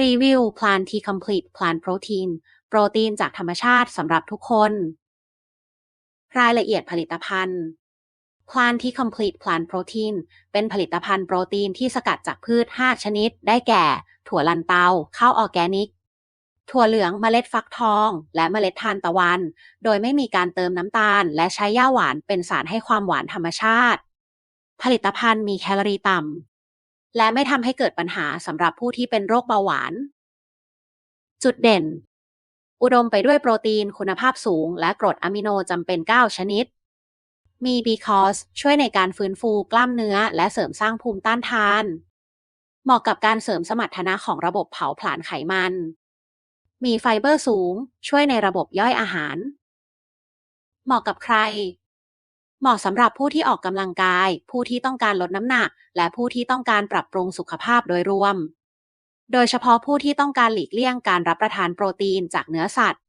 รีวิว Plant T Complete Plant Protein โปรตีนจากธรรมชาติสำหรับทุกคน รายละเอียดผลิตภัณฑ์ Plant T Complete Plant Protein เป็นผลิตภัณฑ์โปรตีนที่สกัดจากพืช 5 ชนิด ได้แก่ ถั่วลันเตา ข้าวออแกนิก ถั่วเหลืองเมล็ดฟักทอง และเมล็ดทานตะวัน โดยไม่มีการเติมน้ำตาล และใช้ย่าหวานเป็นสารให้ความหวานธรรมชาติ ผลิตภัณฑ์มีแคลอรี่ต่ำ และไม่ทำให้เกิดปัญหาสำหรับผู้ที่เป็นโรคเบาหวาน จุดเด่น อุดมไปด้วยโปรตีนคุณภาพสูง และกรดอะมิโนจำเป็น 9 ชนิด มี BCAOS ช่วยในการฟื้นฟูกล้ามเนื้อ และเสริมสร้างภูมิต้านทาน เหมาะกับการเสริมสมรรถนะของระบบเผาผลาญไขมัน มีไฟเบอร์สูง ช่วยในระบบย่อยอาหาร เหมาะกับใคร เหมาะสำหรับผู้ที่ออกกำลังกาย ผู้ที่ต้องการลดน้ำหนัก และผู้ที่ต้องการปรับปรุงสุขภาพโดยรวม โดยเฉพาะผู้ที่ต้องการหลีกเลี่ยงการรับประทานโปรตีนจากเนื้อสัตว์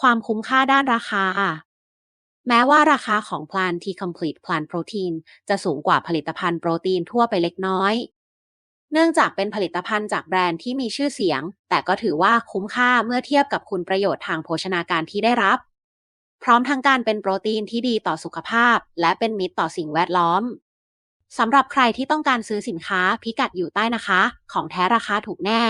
ความคุ้มค่าด้านราคา แม้ว่าราคาของ Plant T Complete Plant Protein จะสูงกว่าผลิตภัณฑ์โปรตีนทั่วไปเล็กน้อย เนื่องจากเป็นผลิตภัณฑ์จากแบรนด์ที่มีชื่อเสียง แต่ก็ถือว่าคุ้มค่าเมื่อเทียบกับคุณประโยชน์ทางโภชนาการที่ได้รับ พร้อมทั้งการเป็นโปรตีนที่ดีต่อสุขภาพ และเป็นมิตรต่อสิ่งแวดล้อมสำหรับใครที่ต้องการซื้อสินค้าพิกัดอยู่ใต้นะคะ ของแท้ราคาถูกแน่